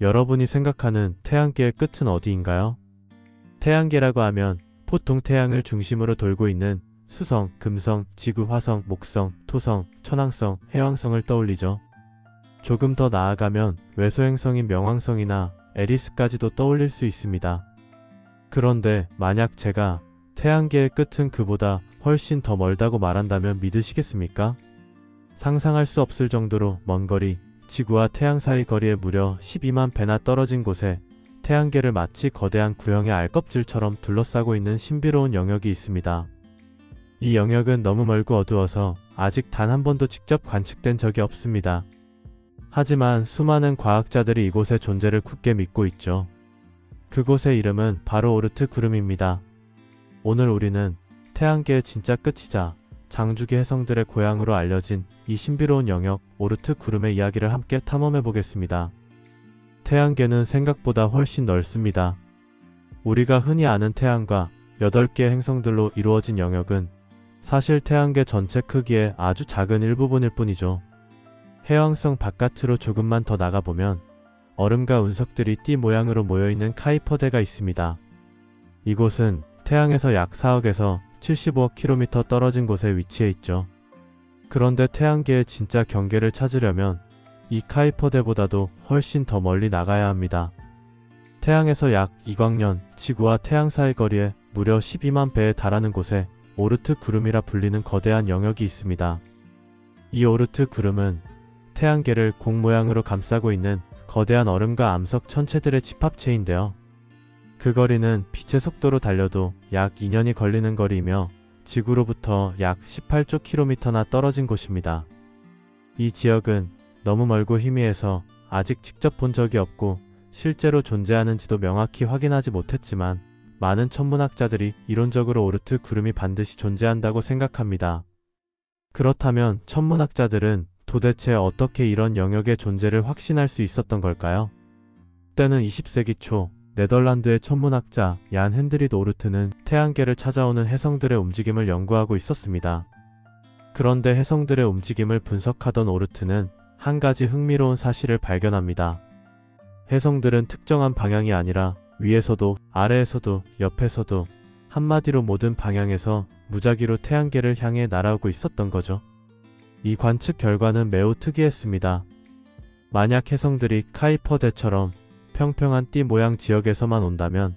여러분이 생각하는 태양계의 끝은 어디인가요? 태양계라고 하면 보통 태양을 중심으로 돌고 있는 수성, 금성, 지구, 화성, 목성, 토성, 천왕성, 해왕성을 떠올리죠. 조금 더 나아가면 외소행성인 명왕성이나 에리스까지도 떠올릴 수 있습니다. 그런데 만약 제가 태양계의 끝은 그보다 훨씬 더 멀다고 말한다면 믿으시겠습니까? 상상할 수 없을 정도로 먼 거리, 지구와 태양 사이 거리에 무려 12만 배나 떨어진 곳에 태양계를 마치 거대한 구형의 알껍질처럼 둘러싸고 있는 신비로운 영역이 있습니다. 이 영역은 너무 멀고 어두워서 아직 단 한 번도 직접 관측된 적이 없습니다. 하지만 수많은 과학자들이 이곳의 존재를 굳게 믿고 있죠. 그곳의 이름은 바로 오르트 구름입니다. 오늘 우리는 태양계의 진짜 끝이자 장주기 해성들의 고향으로 알려진 이 신비로운 영역 오르트 구름의 이야기를 함께 탐험해 보겠습니다. 태양계는 생각보다 훨씬 넓습니다. 우리가 흔히 아는 태양과 8개의 행성들로 이루어진 영역은 사실 태양계 전체 크기의 아주 작은 일부분일 뿐이죠. 해왕성 바깥으로 조금만 더 나가보면 얼음과 운석들이 띠 모양으로 모여있는 카이퍼대가 있습니다. 이곳은 태양에서 약 4억에서 75억 킬로미터 떨어진 곳에 위치해 있죠. 그런데 태양계의 진짜 경계를 찾으려면 이 카이퍼대보다도 훨씬 더 멀리 나가야 합니다. 태양에서 약 2광년, 지구와 태양 사이 거리에 무려 12만 배에 달하는 곳에 오르트 구름이라 불리는 거대한 영역이 있습니다. 이 오르트 구름은 태양계를 공 모양으로 감싸고 있는 거대한 얼음과 암석 천체들의 집합체인데요. 그 거리는 빛의 속도로 달려도 약 2년이 걸리는 거리이며 지구로부터 약 18조 킬로미터나 떨어진 곳입니다. 이 지역은 너무 멀고 희미해서 아직 직접 본 적이 없고 실제로 존재하는지도 명확히 확인하지 못했지만 많은 천문학자들이 이론적으로 오르트 구름이 반드시 존재한다고 생각합니다. 그렇다면 천문학자들은 도대체 어떻게 이런 영역의 존재를 확신할 수 있었던 걸까요? 때는 20세기 초 네덜란드의 천문학자 얀 핸드리드 오르트는 태양계를 찾아오는 해성들의 움직임을 연구하고 있었습니다. 그런데 해성들의 움직임을 분석하던 오르트는 한 가지 흥미로운 사실을 발견합니다. 해성들은 특정한 방향이 아니라 위에서도 아래에서도 옆에서도 한마디로 모든 방향에서 무작위로 태양계를 향해 날아오고 있었던 거죠. 이 관측 결과는 매우 특이했습니다. 만약 해성들이 카이퍼대처럼 평평한 띠 모양 지역에서만 온다면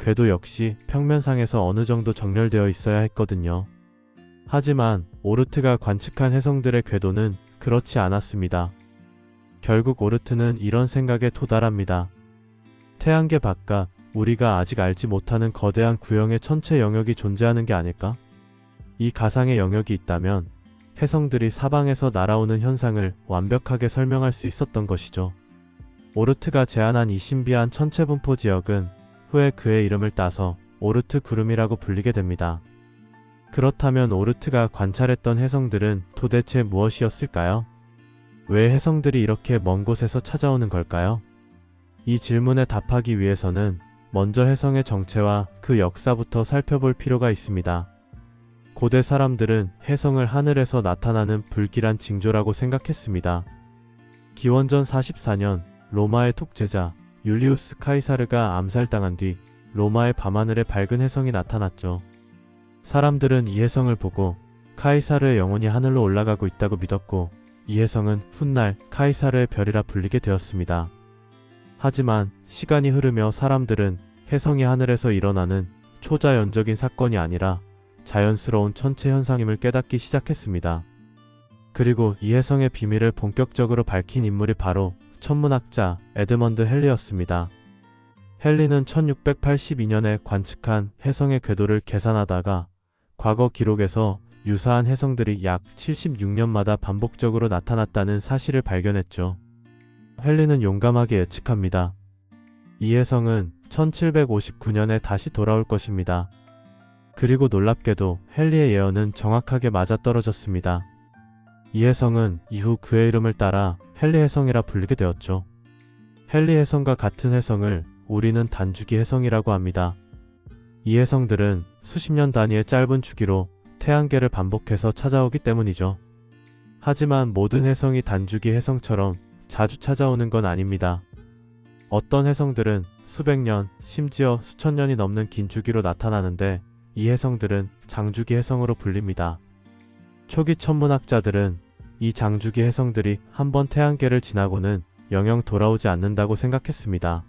궤도 역시 평면상에서 어느 정도 정렬되어 있어야 했거든요. 하지만 오르트가 관측한 해성들의 궤도는 그렇지 않았습니다. 결국 오르트는 이런 생각에 도달합니다. 태양계 바깥 우리가 아직 알지 못하는 거대한 구형의 천체 영역이 존재하는 게 아닐까? 이 가상의 영역이 있다면 해성들이 사방에서 날아오는 현상을 완벽하게 설명할 수 있었던 것이죠. 오르트가 제안한 이 신비한 천체 분포 지역은 후에 그의 이름을 따서 오르트 구름이라고 불리게 됩니다. 그렇다면 오르트가 관찰했던 해성들은 도대체 무엇이었을까요? 왜 해성들이 이렇게 먼 곳에서 찾아오는 걸까요? 이 질문에 답하기 위해서는 먼저 해성의 정체와 그 역사부터 살펴볼 필요가 있습니다. 고대 사람들은 해성을 하늘에서 나타나는 불길한 징조라고 생각했습니다. 기원전 44년 로마의 독재자 율리우스 카이사르가 암살당한 뒤 로마의 밤하늘에 밝은 해성이 나타났죠. 사람들은 이 해성을 보고 카이사르의 영혼이 하늘로 올라가고 있다고 믿었고 이 해성은 훗날 카이사르의 별이라 불리게 되었습니다. 하지만 시간이 흐르며 사람들은 해성이 하늘에서 일어나는 초자연적인 사건이 아니라 자연스러운 천체 현상임을 깨닫기 시작했습니다. 그리고 이 해성의 비밀을 본격적으로 밝힌 인물이 바로 천문학자 에드먼드 헨리였습니다. 헨리는 1682년에 관측한 해성의 궤도를 계산하다가 과거 기록에서 유사한 해성들이 약 76년마다 반복적으로 나타났다는 사실을 발견했죠. 헨리는 용감하게 예측합니다. 이 해성은 1759년에 다시 돌아올 것입니다. 그리고 놀랍게도 헨리의 예언은 정확하게 맞아떨어졌습니다. 이 해성은 이후 그의 이름을 따라 헨리 해성이라 불리게 되었죠. 헨리 해성과 같은 해성을 우리는 단주기 해성이라고 합니다. 이 해성들은 수십 년 단위의 짧은 주기로 태양계를 반복해서 찾아오기 때문이죠. 하지만 모든 해성이 단주기 해성처럼 자주 찾아오는 건 아닙니다. 어떤 해성들은 수백 년, 심지어 수천 년이 넘는 긴 주기로 나타나는데 이 해성들은 장주기 해성으로 불립니다. 초기 천문학자들은 이 장주기 해성들이 한번 태양계를 지나고는 영영 돌아오지 않는다고 생각했습니다.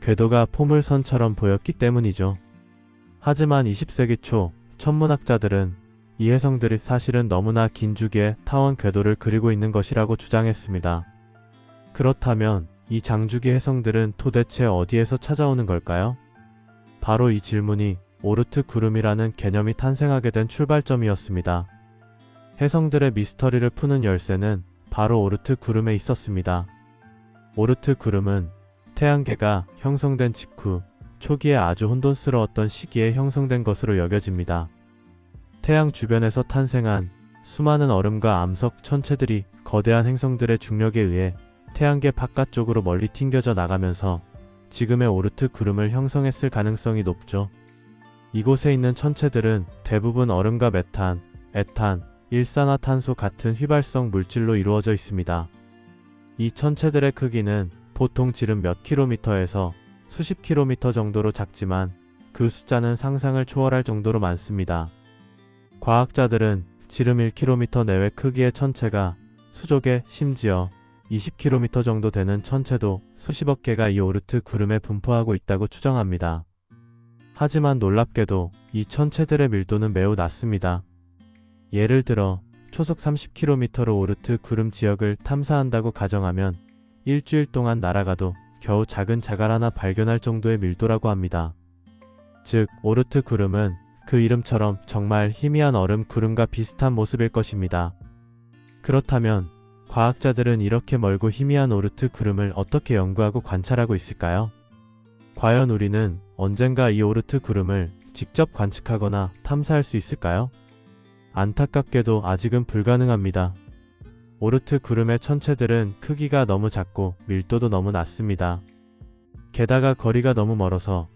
궤도가 포물선처럼 보였기 때문이죠. 하지만 20세기 초 천문학자들은 이 해성들이 사실은 너무나 긴 주기의 타원 궤도를 그리고 있는 것이라고 주장했습니다. 그렇다면 이 장주기 해성들은 도대체 어디에서 찾아오는 걸까요? 바로 이 질문이 오르트 구름이라는 개념이 탄생하게 된 출발점이었습니다. 해성들의 미스터리를 푸는 열쇠는 바로 오르트 구름에 있었습니다. 오르트 구름은 태양계가 형성된 직후 초기에 아주 혼돈스러웠던 시기에 형성된 것으로 여겨집니다. 태양 주변에서 탄생한 수많은 얼음과 암석 천체들이 거대한 행성들의 중력에 의해 태양계 바깥쪽으로 멀리 튕겨져 나가면서 지금의 오르트 구름을 형성했을 가능성이 높죠. 이곳에 있는 천체들은 대부분 얼음과 메탄, 에탄, 일산화탄소 같은 휘발성 물질로 이루어져 있습니다. 이 천체들의 크기는 보통 지름 몇 킬로미터에서 수십 킬로미터 정도로 작지만 그 숫자는 상상을 초월할 정도로 많습니다. 과학자들은 지름 1km 내외 크기의 천체가 수족에 심지어 20km 정도 되는 천체도 수십억 개가 이 오르트 구름에 분포하고 있다고 추정합니다. 하지만 놀랍게도 이 천체들의 밀도는 매우 낮습니다. 예를 들어 초속 30km로 오르트 구름 지역을 탐사한다고 가정하면 일주일 동안 날아가도 겨우 작은 자갈 하나 발견할 정도의 밀도라고 합니다. 즉, 오르트 구름은 그 이름처럼 정말 희미한 얼음 구름과 비슷한 모습일 것입니다. 그렇다면 과학자들은 이렇게 멀고 희미한 오르트 구름을 어떻게 연구하고 관찰하고 있을까요? 과연 우리는 언젠가 이 오르트 구름을 직접 관측하거나 탐사할 수 있을까요? 안타깝게도 아직은 불가능합니다. 오르트 구름의 천체들은 크기가 너무 작고 밀도도 너무 낮습니다. 게다가 거리가 너무 멀어서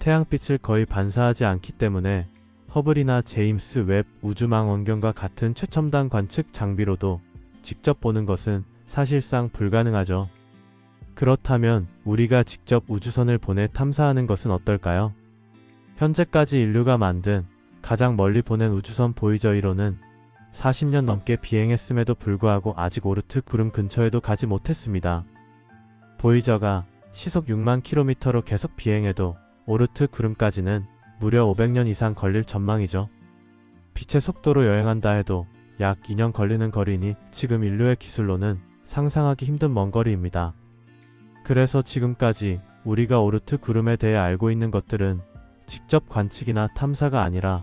태양빛을 거의 반사하지 않기 때문에 허블이나 제임스 웹 우주망 원경과 같은 최첨단 관측 장비로도 직접 보는 것은 사실상 불가능하죠. 그렇다면 우리가 직접 우주선을 보내 탐사하는 것은 어떨까요? 현재까지 인류가 만든 가장 멀리 보낸 우주선 보이저 1호는 40년 넘게 비행했음에도 불구하고 아직 오르트 구름 근처에도 가지 못했습니다. 보이저가 시속 6만 킬로미터로 계속 비행해도 오르트 구름까지는 무려 500년 이상 걸릴 전망이죠. 빛의 속도로 여행한다 해도 약 2년 걸리는 거리니 지금 인류의 기술로는 상상하기 힘든 먼 거리입니다. 그래서 지금까지 우리가 오르트 구름에 대해 알고 있는 것들은 직접 관측이나 탐사가 아니라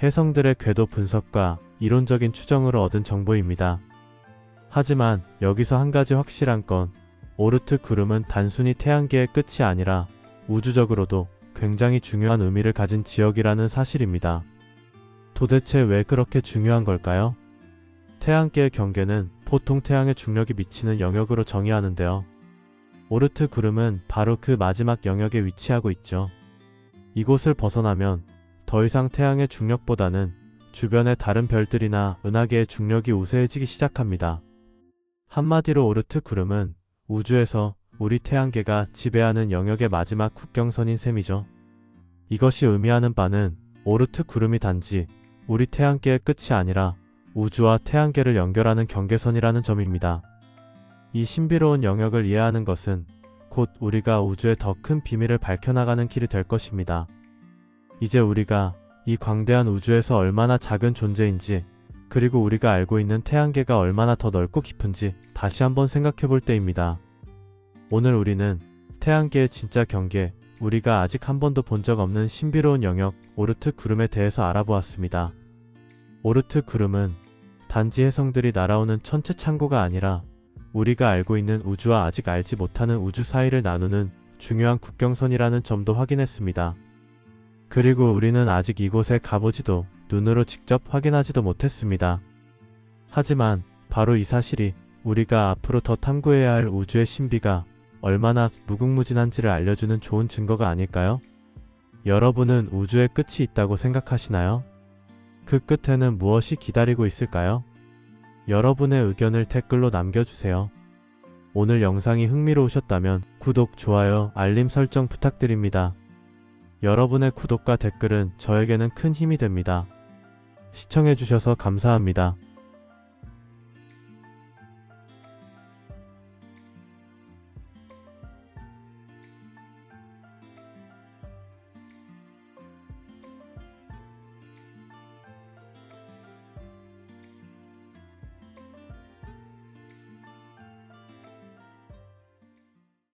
해성들의 궤도 분석과 이론적인 추정으로 얻은 정보입니다. 하지만 여기서 한 가지 확실한 건 오르트 구름은 단순히 태양계의 끝이 아니라 우주적으로도 굉장히 중요한 의미를 가진 지역이라는 사실입니다. 도대체 왜 그렇게 중요한 걸까요? 태양계의 경계는 보통 태양의 중력이 미치는 영역으로 정의하는데요. 오르트 구름은 바로 그 마지막 영역에 위치하고 있죠. 이곳을 벗어나면 더 이상 태양의 중력보다는 주변의 다른 별들이나 은하계의 중력이 우세해지기 시작합니다. 한마디로 오르트 구름은 우주에서 우리 태양계가 지배하는 영역의 마지막 국경선인 셈이죠. 이것이 의미하는 바는 오르트 구름이 단지 우리 태양계의 끝이 아니라 우주와 태양계를 연결하는 경계선이라는 점입니다. 이 신비로운 영역을 이해하는 것은 곧 우리가 우주의 더 큰 비밀을 밝혀나가는 길이 될 것입니다. 이제 우리가 이 광대한 우주에서 얼마나 작은 존재인지 그리고 우리가 알고 있는 태양계가 얼마나 더 넓고 깊은지 다시 한번 생각해 볼 때입니다. 오늘 우리는 태양계의 진짜 경계, 우리가 아직 한 번도 본 적 없는 신비로운 영역 오르트 구름에 대해서 알아보았습니다. 오르트 구름은 단지 해성들이 날아오는 천체 창고가 아니라 우리가 알고 있는 우주와 아직 알지 못하는 우주 사이를 나누는 중요한 국경선이라는 점도 확인했습니다. 그리고 우리는 아직 이곳에 가보지도 눈으로 직접 확인하지도 못했습니다. 하지만 바로 이 사실이 우리가 앞으로 더 탐구해야 할 우주의 신비가 얼마나 무궁무진한지를 알려주는 좋은 증거가 아닐까요? 여러분은 우주의 끝이 있다고 생각하시나요? 그 끝에는 무엇이 기다리고 있을까요? 여러분의 의견을 댓글로 남겨주세요. 오늘 영상이 흥미로우셨다면 구독, 좋아요, 알림 설정 부탁드립니다. 여러분의 구독과 댓글은 저에게는 큰 힘이 됩니다. 시청해주셔서 감사합니다.